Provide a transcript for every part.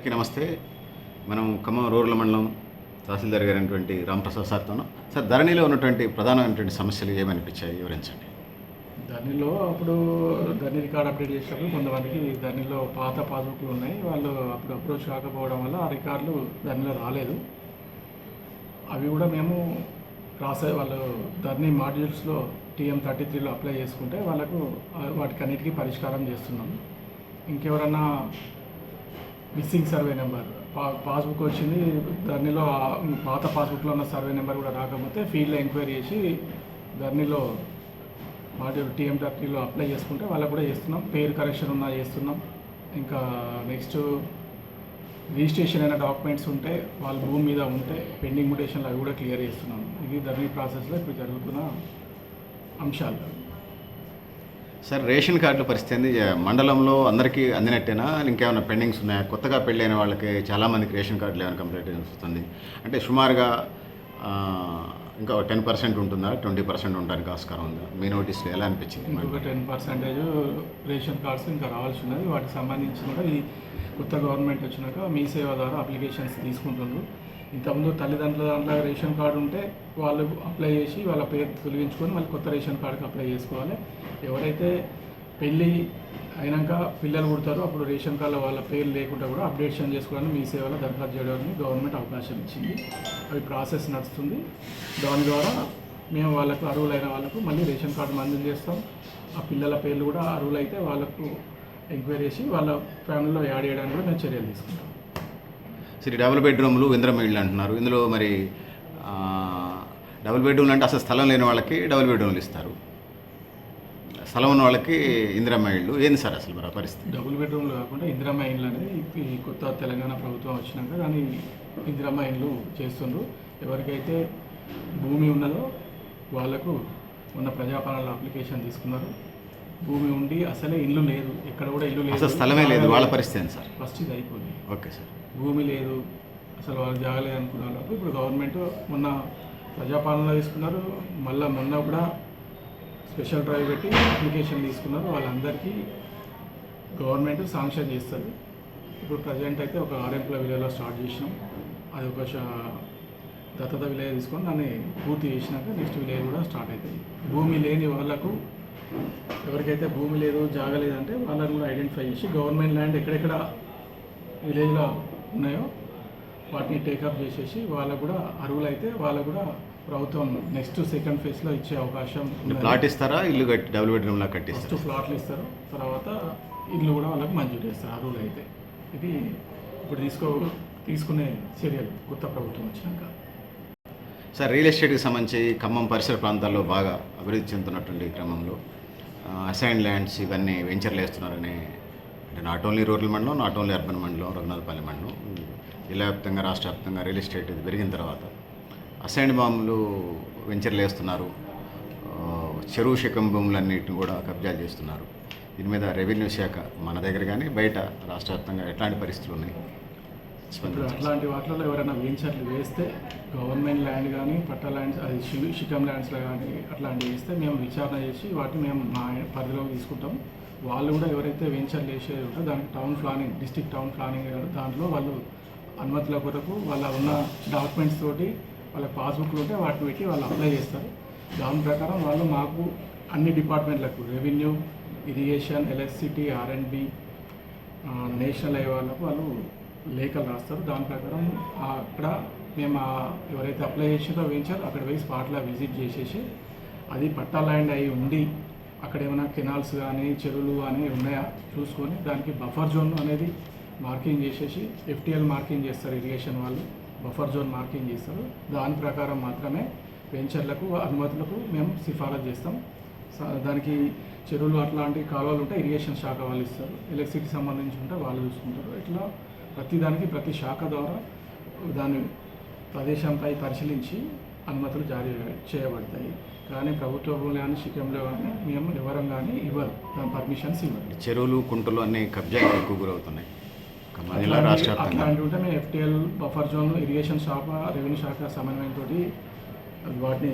అందరికీ నమస్తే. మనం ఖమ్మం రూరల్ మండలం తహసీల్దార్ గారైనటువంటి రామప్రసాద్ సార్తో సార్ ధరణిలో ఉన్నటువంటి ప్రధానమైనటువంటి సమస్యలు ఏమనిపించాయి? వివరించండి. ధరణిలో అప్పుడు ధరణి రికార్డ్ అప్డేట్ చేసినప్పుడు కొంతమందికి దానిలో పాత పాస్బుక్లు ఉన్నాయి. వాళ్ళు అప్పుడు అప్రోచ్ కాకపోవడం వల్ల ఆ రికార్డులు దానిలో రాలేదు. అవి కూడా మేము రాసే వాళ్ళు ధరణి మాడ్యూల్స్లో టీఎం థర్టీ త్రీలో అప్లై చేసుకుంటే వాళ్ళకు వాటికన్నిటికీ వాటికి అన్నిటికీ పరిష్కారం చేస్తున్నాం. ఇంకెవరన్నా మిస్సింగ్ సర్వే నెంబర్. పా పాస్బుక్ వచ్చింది ధరణిలో పాత పాస్బుక్లో ఉన్న సర్వే నెంబర్ కూడా రాకపోతే ఫీల్డ్లో ఎంక్వైరీ చేసి ధరణిలో మాడ్యూల్ టీఎం అప్లై చేసుకుంటే వాళ్ళకు కూడా చేస్తున్నాం. పేరు కరెక్షన్ ఉన్నా చేస్తున్నాం. ఇంకా నెక్స్ట్ రిజిస్ట్రేషన్ అయిన డాక్యుమెంట్స్ ఉంటే వాళ్ళ భూమి మీద ఉంటే పెండింగ్ మ్యూటేషన్లు అవి కూడా క్లియర్ చేస్తున్నాం. ఇది ధరణి ప్రాసెస్లో ఇప్పుడు జరుగుతున్న అంశాలు. సార్ రేషన్ కార్డుల పరిస్థితి ఏంది? మండలంలో అందరికీ అందినట్టేనా? ఇంకేమైనా పెండింగ్స్ ఉన్నాయా? కొత్తగా పెళ్ళైన వాళ్ళకి చాలామందికి రేషన్ కార్డులు ఏమైనా కంప్లీట్ వస్తుంది. అంటే సుమారుగా ఇంకా టెన్ పర్సెంట్ ఉంటుందా? ట్వంటీ పర్సెంట్ ఉండడానికి ఆస్కారం ఉందా? మీ నోటీస్లో ఎలా అనిపించింది? ఇంకొక టెన్ పర్సెంటేజ్ రేషన్ కార్డ్స్ ఇంకా రావాల్సి ఉన్నది. వాటికి సంబంధించి కూడా ఈ కొత్త గవర్నమెంట్ వచ్చినాక మీ సేవ ద్వారా అప్లికేషన్స్ తీసుకుంటున్నారు ఇంతకుముందు తల్లిదండ్రుల దాంట్లో రేషన్ కార్డు ఉంటే వాళ్ళు అప్లై చేసి వాళ్ళ పేరు తొలగించుకొని మళ్ళీ కొత్త రేషన్ కార్డుకి అప్లై చేసుకోవాలి. ఎవరైతే పెళ్ళి అయినాక పిల్లలు పుడతారో అప్పుడు రేషన్ కార్డులో వాళ్ళ పేరు లేకుండా కూడా అప్డేషన్ చేసుకోవడానికి మీ సేవలో దరఖాస్తు చేయడానికి గవర్నమెంట్ అవకాశం ఇచ్చింది. అవి ప్రాసెస్ నడుస్తుంది. దాని ద్వారా మేము వాళ్ళకు అర్హులైన వాళ్ళకు మళ్ళీ రేషన్ కార్డు మంజూరు చేస్తాం. ఆ పిల్లల పేర్లు కూడా అర్హులైతే వాళ్ళకు ఎంక్వైరీ చేసి వాళ్ళ ఫ్యామిలీలో యాడ్ చేయడానికి కూడా మేము చర్యలు తీసుకుంటాం. సరే డబుల్ బెడ్రూమ్లు ఇంద్రమ ఇళ్ళు అంటున్నారు. ఇందులో మరి డబుల్ బెడ్రూమ్లు అంటే అసలు స్థలం లేని వాళ్ళకి డబుల్ బెడ్రూమ్లు ఇస్తారు. స్థలం ఉన్న వాళ్ళకి ఇందిరమ్మ ఇళ్ళు. ఏంది సార్ అసలు మరి పరిస్థితి? డబుల్ బెడ్రూమ్లు కాకుండా ఇందిరమ్మ ఇండ్లు అనేది కొత్త తెలంగాణ ప్రభుత్వం వచ్చినాక దాన్ని ఇందిరమ్మ ఇండ్లు చేస్తుండ్రు. ఎవరికైతే భూమి ఉన్నదో వాళ్ళకు ఉన్న ప్రజాపాలనలో అప్లికేషన్ తీసుకున్నారు. భూమి ఉండి అసలే ఇల్లు లేదు. ఎక్కడ కూడా ఇల్లు లేదు. అసలు స్థలమే లేదు. వాళ్ళ పరిస్థితి సార్? ఫస్ట్ ఇది అయిపోయింది. Okay sir. భూమి లేదు. అసలు వాళ్ళు జాగలేదు అనుకున్న వాళ్ళకు ఇప్పుడు గవర్నమెంట్ మొన్న ప్రజాపాలన తీసుకున్నారు. మళ్ళీ మొన్న కూడా స్పెషల్ డ్రైవ్ పెట్టి అప్లికేషన్ తీసుకున్నారు. వాళ్ళందరికీ గవర్నమెంట్ శాంక్షన్ చేస్తుంది. ఇప్పుడు ప్రజెంట్ అయితే ఒక ఆర్ఎంపుల విలేజ్లో స్టార్ట్ చేసినాం. అది ఒక దత్తత విలేజ్ తీసుకొని దాన్ని పూర్తి చేసినాక నెక్స్ట్ విలేజ్ కూడా స్టార్ట్ అవుతుంది. భూమి లేని వాళ్ళకు ఎవరికైతే భూమి లేదు జాగలేదంటే వాళ్ళని కూడా ఐడెంటిఫై చేసి గవర్నమెంట్ ల్యాండ్ ఎక్కడెక్కడ విలేజ్లో ఉన్నాయో వాటిని టేకప్ చేసేసి వాళ్ళకు కూడా అర్హులైతే వాళ్ళకు కూడా ప్రభుత్వం నెక్స్ట్ సెకండ్ ఫేజ్లో ఇచ్చే అవకాశం. ప్లాట్ ఇస్తారా? ఇల్లు కట్టి డబుల్ బెడ్రూమ్లా ఫస్ట్ కట్టిస్తారు? ఫ్లాట్లు ఇస్తారు. తర్వాత ఇల్లు కూడా వాళ్ళకి మంజూరు చేస్తారు అర్హులు అయితే. ఇది ఇప్పుడు తీసుకో తీసుకునే చర్యలు కొత్త ప్రభుత్వం వచ్చినాక. సార్ రియల్ ఎస్టేట్కి సంబంధించి ఖమ్మం పరిసర ప్రాంతాల్లో బాగా అభివృద్ధి చెందుతున్నటువంటి క్రమంలో అసైన్ ల్యాండ్స్ ఇవన్నీ వెంచర్లు వేస్తున్నారని అంటే నాట్ ఓన్లీ రూరల్ మండలం నాట్ ఓన్లీ అర్బన్ మండలం రఘునాథపల్లి మండలం జిల్లా వ్యాప్తంగా రాష్ట్ర వ్యాప్తంగా రియల్ ఎస్టేట్ ఇది పెరిగిన తర్వాత అసైన్ బాంబులు వెంచర్లు వేస్తున్నారు. చెరువు శకం భూములన్నిటిని కూడా కబ్జాలు చేస్తున్నారు. దీని మీద రెవెన్యూ శాఖ మన దగ్గర కానీ బయట రాష్ట్ర వ్యాప్తంగా ఎట్లాంటి పరిస్థితులు ఉన్నాయి? ఇప్పుడు అట్లాంటి వాటిలో ఎవరైనా వెంచర్లు వేస్తే గవర్నమెంట్ ల్యాండ్ కానీ పట్టా ల్యాండ్స్ అది షికమ్ ల్యాండ్స్లో కానీ అట్లాంటివి వేస్తే మేము విచారణ చేసి వాటిని మేము మా పరిధిలోకి తీసుకుంటాం. వాళ్ళు కూడా ఎవరైతే వెంచర్లు వేసేది ఉంటారో దానికి town planning district town planning దాంట్లో వాళ్ళు అనుమతుల కొరకు వాళ్ళ ఉన్న డాక్యుమెంట్స్ తోటి వాళ్ళ పాస్బుక్లు ఉంటే వాటిని పెట్టి వాళ్ళు అప్లై చేస్తారు. దాని ప్రకారం వాళ్ళు మాకు అన్ని డిపార్ట్మెంట్లకు revenue irrigation electricity R and B national highway వాళ్ళకు వాళ్ళు లేఖలు రాస్తారు. దాని ప్రకారం అక్కడ మేము ఎవరైతే అప్లై చేసారో వెంచర్ అక్కడ పోయి స్పాట్లో విజిట్ చేసేసి అది పట్టా ల్యాండ్ అయి ఉండి అక్కడ ఏమైనా కెనాల్స్ కానీ చెరువులు కానీ ఉన్నాయా చూసుకొని దానికి బఫర్ జోన్ అనేది మార్కింగ్ చేసేసి ఎఫ్టీఎల్ మార్కింగ్ చేస్తారు ఇరిగేషన్ వాళ్ళు. బఫర్ జోన్ మార్కింగ్ చేస్తారు. దాని ప్రకారం మాత్రమే వెంచర్లకు అనుమతులకు మేము సిఫారసు చేస్తాం. స- దానికి చెరువులు అట్లాంటి కాలువలు ఉంటే ఇరిగేషన్ శాఖ వాళ్ళు ఇస్తారు. ఎలక్ట్రిసిటీ సంబంధించి ఉంటే వాళ్ళు చూసుకుంటారు. ఇట్లా ప్రతి దానికి ప్రతి శాఖ ద్వారా దాని ప్రదేశంపై పరిశీలించి అనుమతులు జారీ చేయబడతాయి. కానీ ప్రభుత్వ భూములు కానీ శిఖంలో కానీ మేము ఎవరం కానీ ఇవ్వరు. దాని పర్మిషన్స్ ఇవ్వరు. చెరువులు కుంటలు అన్ని కబ్జాకి ఎక్కువ గురవుతున్నాయి. అట్లాంటివి ఉంటే మేము ఎఫ్టీఎల్ బఫర్ జోన్ ఇరిగేషన్ శాఖ రెవెన్యూ శాఖ సమన్వయంతో వాటిని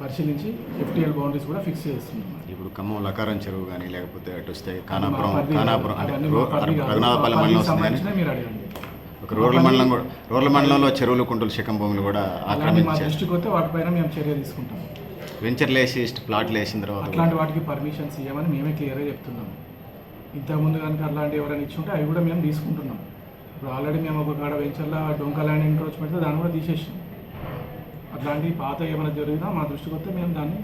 పరిశీలించి ఎఫ్టీఎల్ బౌండరీస్ కూడా ఫిక్స్ చేస్తున్నాం. ఇప్పుడు ఖమ్మం లకారం చెరువు కానీ లేకపోతే అటు వస్తే మా ఖానాపురం పరిధి ఖానాపురం అంటే అవన్నీ మా రో- పరిధి కాదు. రఘునాథపల్లి మా మండలం పరిధికి వస్తుంది కానీ సంబంధించినవి మీరు అడగండి. ఒక రూరల్ మండలం కూడా రూరల్ మండలంలో చెరువులు కుంటలు శకం భూములు కూడా ఆక్రమించారు దృష్టికి వస్తే వాటిపైన మేము చర్య తీసుకుంటాం. వెంచర్లు వేసి ప్లాట్లు వేసిన తర్వాత అట్లాంటి వాటికి పర్మిషన్స్ ఇవ్వమని మేమే క్లియర్గా చెప్తున్నాం. ఇంతకుముందు కనుక అట్లాంటి ఎవరైనా ఇచ్చి ఉంటే అవి కూడా మేము తీసుకుంటున్నాం. ఇప్పుడు ఆల్రెడీ మేము ఒక కాడ వెంచర్లో డొంక ల్యాండ్ పెడితే దాన్ని కూడా తీసేసాం అట్లాంటి పాత ఏమైనా జరిగినా మా దృష్టికి వస్తే మేము దాన్ని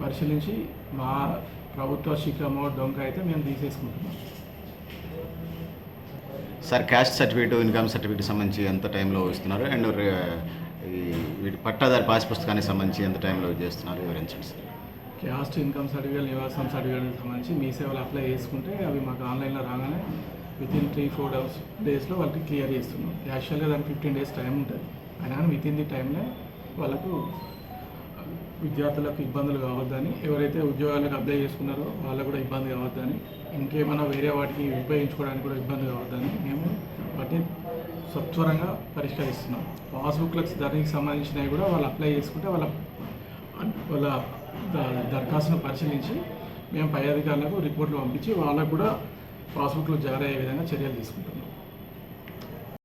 పరిశీలించి మా ప్రభుత్వ శిఖమో డొంక అయితే మేము తీసేసుకుంటున్నాం. Sir caste certificate income certificate సంబంధించి ఎంత టైంలో ఇస్తున్నారు? అండ్ వీటి పట్టాదారి పాస్ పుస్తకానికి సంబంధించి ఎంత టైంలో చేస్తున్నారు? వివరించండి సార్. క్యాస్ట్ ఇన్కమ్ సర్టిఫికేట్ నివాసం సర్టిఫికేట్ సంబంధించి మీ సేవలు అప్లై చేసుకుంటే అవి మాకు ఆన్లైన్లో రాగానే with in three four days డేస్లో వాళ్ళకి క్లియర్ చేస్తున్నాం. యాక్చువల్గా దానికి ఫిఫ్టీన్ డేస్ టైం ఉంటుంది. అయినా విత్ ఇన్ ది టైంలో వాళ్ళకు విద్యార్థులకు ఇబ్బందులు కావద్దని ఎవరైతే ఉద్యోగాలకు అప్లై చేసుకున్నారో వాళ్ళకు కూడా ఇబ్బంది కావద్దని ఇంకేమైనా వేరే వాటికి ఉపయోగించుకోవడానికి కూడా ఇబ్బంది కావద్దని మేము వాటిని సత్వరంగా పరిష్కరిస్తున్నాం. పాస్బుక్లకు దానికి సంబంధించినవి కూడా వాళ్ళు అప్లై చేసుకుంటే వాళ్ళ వాళ్ళ ద- దరఖాస్తును పరిశీలించి మేము పై అధికారులకు రిపోర్ట్లు పంపించి వాళ్ళకు కూడా పాస్బుక్లు జారీ అయ్యే విధంగా చర్యలు తీసుకుంటున్నాం.